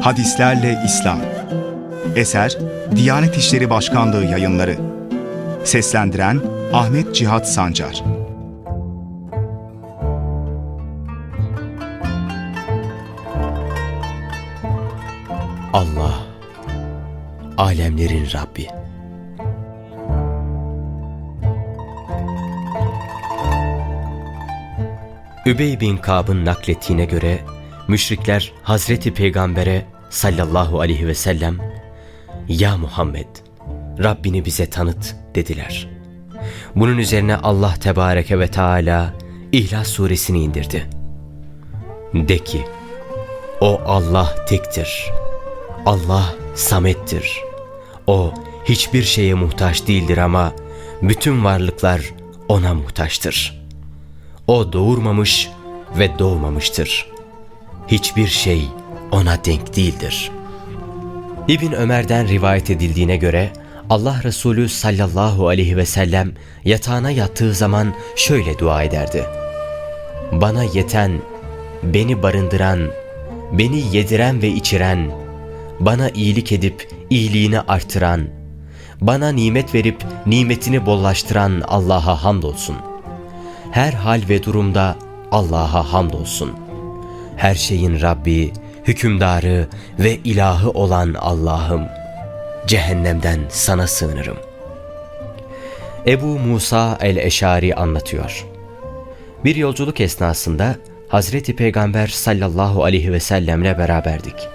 Hadislerle İslam. Eser Diyanet İşleri Başkanlığı Yayınları. Seslendiren Ahmet Cihat Sancar. Allah, alemlerin Rabbi. Übey bin Kab'ın naklettiğine göre müşrikler Hazreti Peygamber'e sallallahu aleyhi ve sellem Ya Muhammed Rabbini bize tanıt dediler. Bunun üzerine Allah Tebareke ve Teala İhlas suresini indirdi. De ki o Allah tektir. Allah samettir. O hiçbir şeye muhtaç değildir ama bütün varlıklar ona muhtaçtır. O doğurmamış ve doğmamıştır. Hiçbir şey ona denk değildir. İbn Ömer'den rivayet edildiğine göre Allah Resulü sallallahu aleyhi ve sellem yatağına yattığı zaman şöyle dua ederdi. Bana yeten, beni barındıran, beni yediren ve içiren, bana iyilik edip iyiliğini artıran, bana nimet verip nimetini bollaştıran Allah'a hamdolsun. Her hal ve durumda Allah'a hamdolsun. Her şeyin Rabbi, hükümdarı ve ilahı olan Allah'ım, cehennemden sana sığınırım. Ebu Musa el-Eşari anlatıyor. Bir yolculuk esnasında Hazreti Peygamber sallallahu aleyhi ve sellemle beraberdik.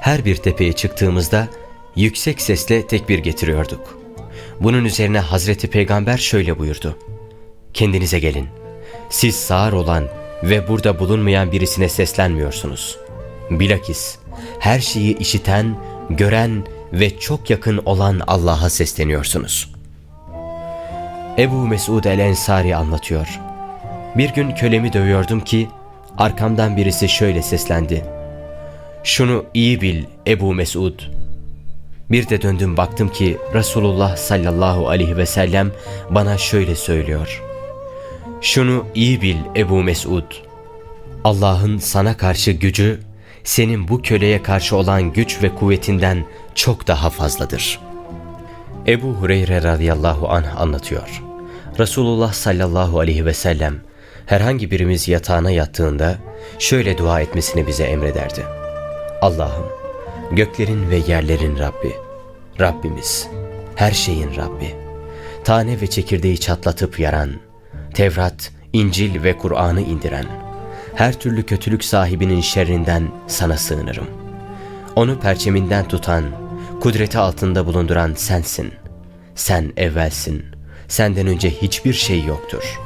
Her bir tepeye çıktığımızda yüksek sesle tekbir getiriyorduk. Bunun üzerine Hazreti Peygamber şöyle buyurdu. Kendinize gelin. Siz sağır olan ve burada bulunmayan birisine seslenmiyorsunuz. Bilakis her şeyi işiten, gören ve çok yakın olan Allah'a sesleniyorsunuz. Ebu Mesud el-Ensari anlatıyor. Bir gün kölemi dövüyordum ki arkamdan birisi şöyle seslendi. Şunu iyi bil Ebu Mesud. Bir de döndüm baktım ki Resulullah sallallahu aleyhi ve sellem bana şöyle söylüyor. Şunu iyi bil Ebu Mesud. Allah'ın sana karşı gücü senin bu köleye karşı olan güç ve kuvvetinden çok daha fazladır. Ebu Hureyre radıyallahu anh anlatıyor. Resulullah sallallahu aleyhi ve sellem herhangi birimiz yatağına yattığında şöyle dua etmesini bize emrederdi. Allah'ım göklerin ve yerlerin Rabbi, Rabbimiz, her şeyin Rabbi, tane ve çekirdeği çatlatıp yaran, Tevrat, İncil ve Kur'an'ı indiren, her türlü kötülük sahibinin şerrinden sana sığınırım. Onu perçeminden tutan, kudreti altında bulunduran sensin. Sen evvelsin, senden önce hiçbir şey yoktur.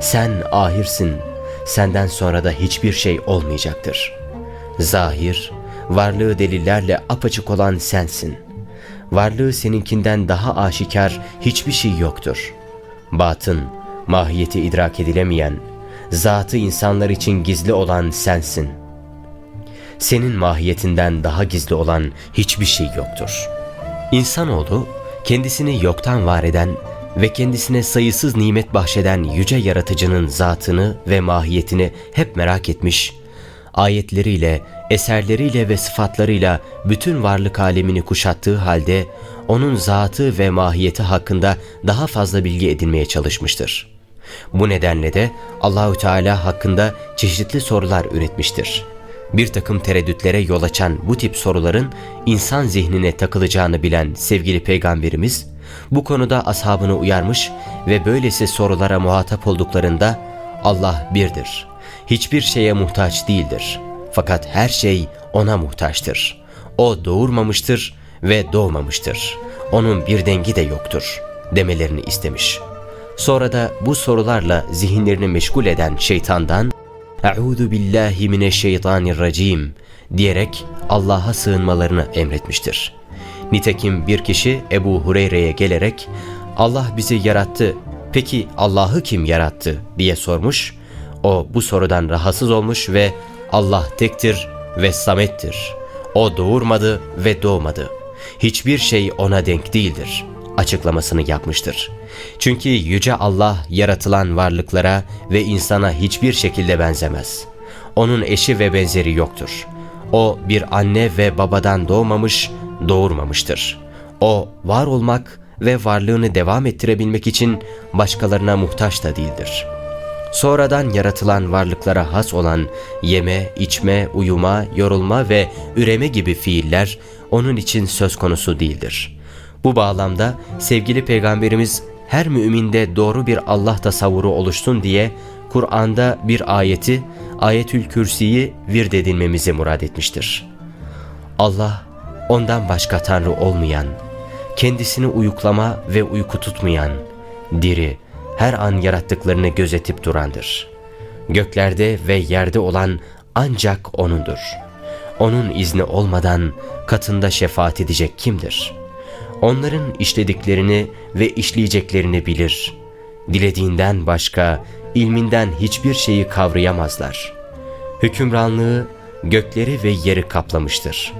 Sen ahirsin, senden sonra da hiçbir şey olmayacaktır. Zahir, varlığı delillerle apaçık olan sensin. Varlığı seninkinden daha aşikar hiçbir şey yoktur. Batın, mahiyeti idrak edilemeyen, zatı insanlar için gizli olan sensin. Senin mahiyetinden daha gizli olan hiçbir şey yoktur. İnsanoğlu kendisini yoktan var eden ve kendisine sayısız nimet bahşeden yüce yaratıcının zatını ve mahiyetini hep merak etmiş, ayetleriyle, eserleriyle ve sıfatlarıyla bütün varlık alemini kuşattığı halde onun zatı ve mahiyeti hakkında daha fazla bilgi edinmeye çalışmıştır. Bu nedenle de Allahü Teala hakkında çeşitli sorular üretmiştir. Bir takım tereddütlere yol açan bu tip soruların insan zihnine takılacağını bilen sevgili peygamberimiz bu konuda ashabını uyarmış ve böylesi sorulara muhatap olduklarında Allah birdir. Hiçbir şeye muhtaç değildir. Fakat her şey ona muhtaçtır. O doğurmamıştır ve doğmamıştır. Onun bir dengi de yoktur demelerini istemiş. Sonra da bu sorularla zihinlerini meşgul eden şeytandan "Euzu billahi mineşşeytanirracim" diyerek Allah'a sığınmalarını emretmiştir. Nitekim bir kişi Ebu Hureyre'ye gelerek Allah bizi yarattı. Peki Allah'ı kim yarattı diye sormuş. O bu sorudan rahatsız olmuş ve Allah tektir ve samettir. O doğurmadı ve doğmadı. Hiçbir şey ona denk değildir açıklamasını yapmıştır. Çünkü yüce Allah yaratılan varlıklara ve insana hiçbir şekilde benzemez. Onun eşi ve benzeri yoktur. O bir anne ve babadan doğmamış, doğurmamıştır. O var olmak ve varlığını devam ettirebilmek için başkalarına muhtaç da değildir. Sonradan yaratılan varlıklara has olan yeme, içme, uyuma, yorulma ve üreme gibi fiiller onun için söz konusu değildir. Bu bağlamda sevgili peygamberimiz her müminde doğru bir Allah tasavvuru oluşsun diye Kur'an'da bir ayeti, Ayetül Kürsi'yi vird edinmemizi murad etmiştir. Allah, ondan başka Tanrı olmayan, kendisini uyuklama ve uyku tutmayan, diri, her an yarattıklarını gözetip durandır. Göklerde ve yerde olan ancak O'nundur. O'nun izni olmadan katında şefaat edecek kimdir? Onların işlediklerini ve işleyeceklerini bilir. Dilediğinden başka, ilminden hiçbir şeyi kavrayamazlar. Hükümranlığı gökleri ve yeri kaplamıştır.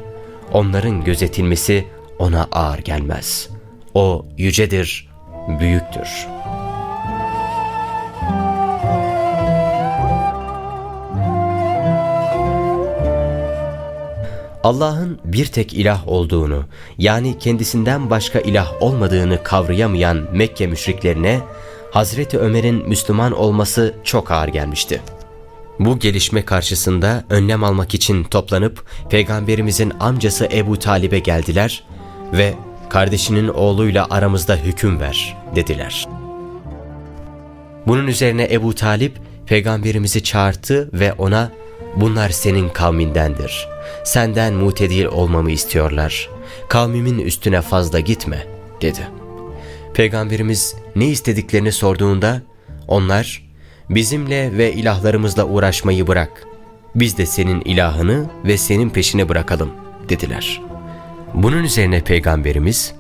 Onların gözetilmesi ona ağır gelmez. O yücedir, büyüktür. Allah'ın bir tek ilah olduğunu, yani kendisinden başka ilah olmadığını kavrayamayan Mekke müşriklerine Hazreti Ömer'in Müslüman olması çok ağır gelmişti. Bu gelişme karşısında önlem almak için toplanıp Peygamberimizin amcası Ebu Talib'e geldiler ve kardeşinin oğluyla aramızda hüküm ver dediler. Bunun üzerine Ebu Talip peygamberimizi çağırttı ve ona bunlar senin kavmindendir. Senden mutedil olmamı istiyorlar. Kavmimin üstüne fazla gitme dedi. Peygamberimiz ne istediklerini sorduğunda onlar bizimle ve ilahlarımızla uğraşmayı bırak. Biz de senin ilahını ve senin peşine bırakalım dediler. Bunun üzerine Peygamberimiz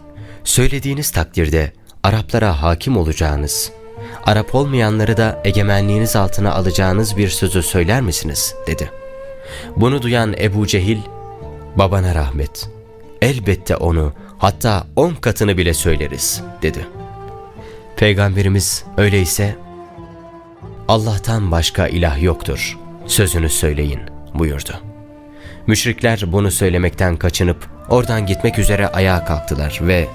söylediğiniz takdirde Araplara hakim olacağınız, Arap olmayanları da egemenliğiniz altına alacağınız bir sözü söyler misiniz? dedi. Bunu duyan Ebu Cehil, babana rahmet, elbette onu hatta on katını bile söyleriz dedi. Peygamberimiz öyleyse Allah'tan başka ilah yoktur, sözünü söyleyin buyurdu. Müşrikler bunu söylemekten kaçınıp oradan gitmek üzere ayağa kalktılar ve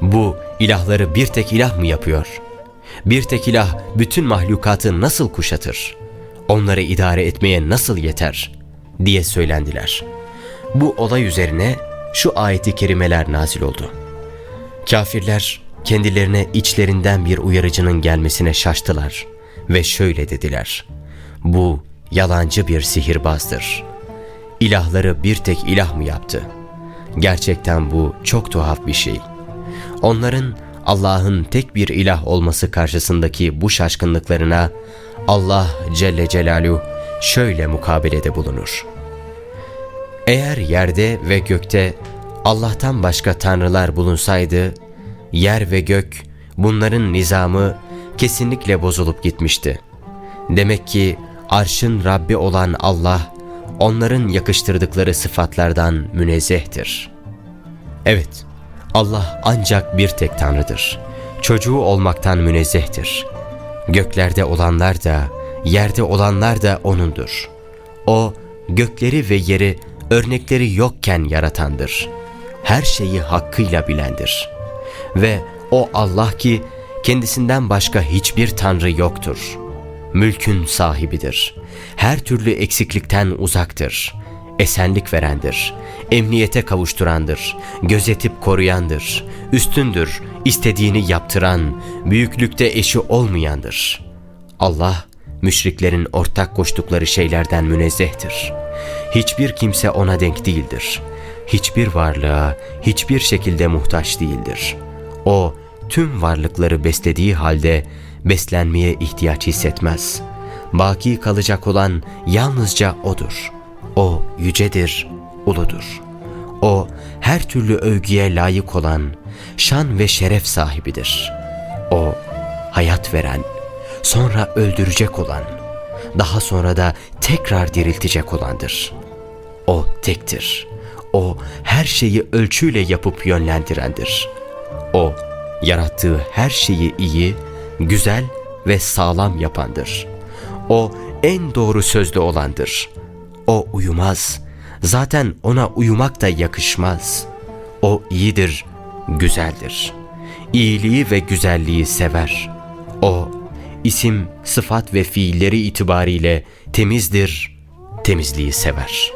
bu ilahları bir tek ilah mı yapıyor? Bir tek ilah bütün mahlukatı nasıl kuşatır? Onları idare etmeye nasıl yeter? diye söylendiler. Bu olay üzerine şu ayeti kerimeler nazil oldu. Kafirler kendilerine içlerinden bir uyarıcının gelmesine şaştılar ve şöyle dediler. Bu yalancı bir sihirbazdır. İlahları bir tek ilah mı yaptı? Gerçekten bu çok tuhaf bir şey. Onların Allah'ın tek bir ilah olması karşısındaki bu şaşkınlıklarına Allah Celle Celaluhu şöyle mukabelede bulunur. Eğer yerde ve gökte Allah'tan başka tanrılar bulunsaydı, yer ve gök bunların nizamı kesinlikle bozulup gitmişti. Demek ki arşın Rabbi olan Allah, onların yakıştırdıkları sıfatlardan münezzehtir. Evet, Allah ancak bir tek Tanrıdır. Çocuğu olmaktan münezzehtir. Göklerde olanlar da, yerde olanlar da O'nundur. O, gökleri ve yeri örnekleri yokken yaratandır. Her şeyi hakkıyla bilendir. Ve o Allah ki kendisinden başka hiçbir Tanrı yoktur. Mülkün sahibidir. Her türlü eksiklikten uzaktır. Esenlik verendir. Emniyete kavuşturandır. Gözetip koruyandır. Üstündür. istediğini yaptıran, büyüklükte eşi olmayandır. Allah, müşriklerin ortak koştukları şeylerden münezzehtir. Hiçbir kimse ona denk değildir. Hiçbir varlığa, hiçbir şekilde muhtaç değildir. O, tüm varlıkları beslediği halde beslenmeye ihtiyaç hissetmez. Baki kalacak olan yalnızca O'dur. O yücedir, uludur. O her türlü övgüye layık olan şan ve şeref sahibidir. O hayat veren, sonra öldürecek olan, daha sonra da tekrar diriltecek olandır. O tektir. O her şeyi ölçüyle yapıp yönlendirendir. O yarattığı her şeyi iyi, güzel ve sağlam yapandır. O en doğru sözlü olandır. O uyumaz, Zaten ona uyumak da yakışmaz. O iyidir, güzeldir. İyiliği ve güzelliği sever. O isim, sıfat ve fiilleri itibariyle temizdir, temizliği sever.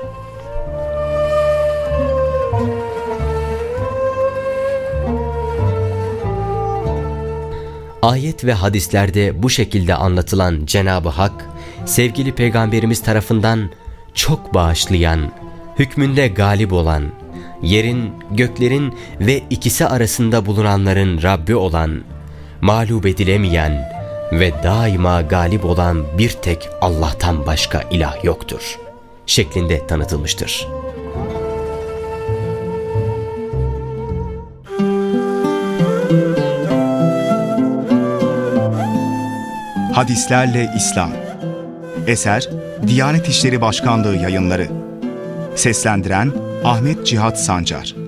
Ayet ve hadislerde bu şekilde anlatılan Cenab-ı Hak, sevgili peygamberimiz tarafından çok bağışlayan, hükmünde galip olan, yerin, göklerin ve ikisi arasında bulunanların Rabbi olan, mağlup edilemeyen ve daima galip olan bir tek Allah'tan başka ilah yoktur şeklinde tanıtılmıştır. Hadislerle İslam Eser Diyanet İşleri Başkanlığı yayınları. Seslendiren Ahmet Cihat Sancar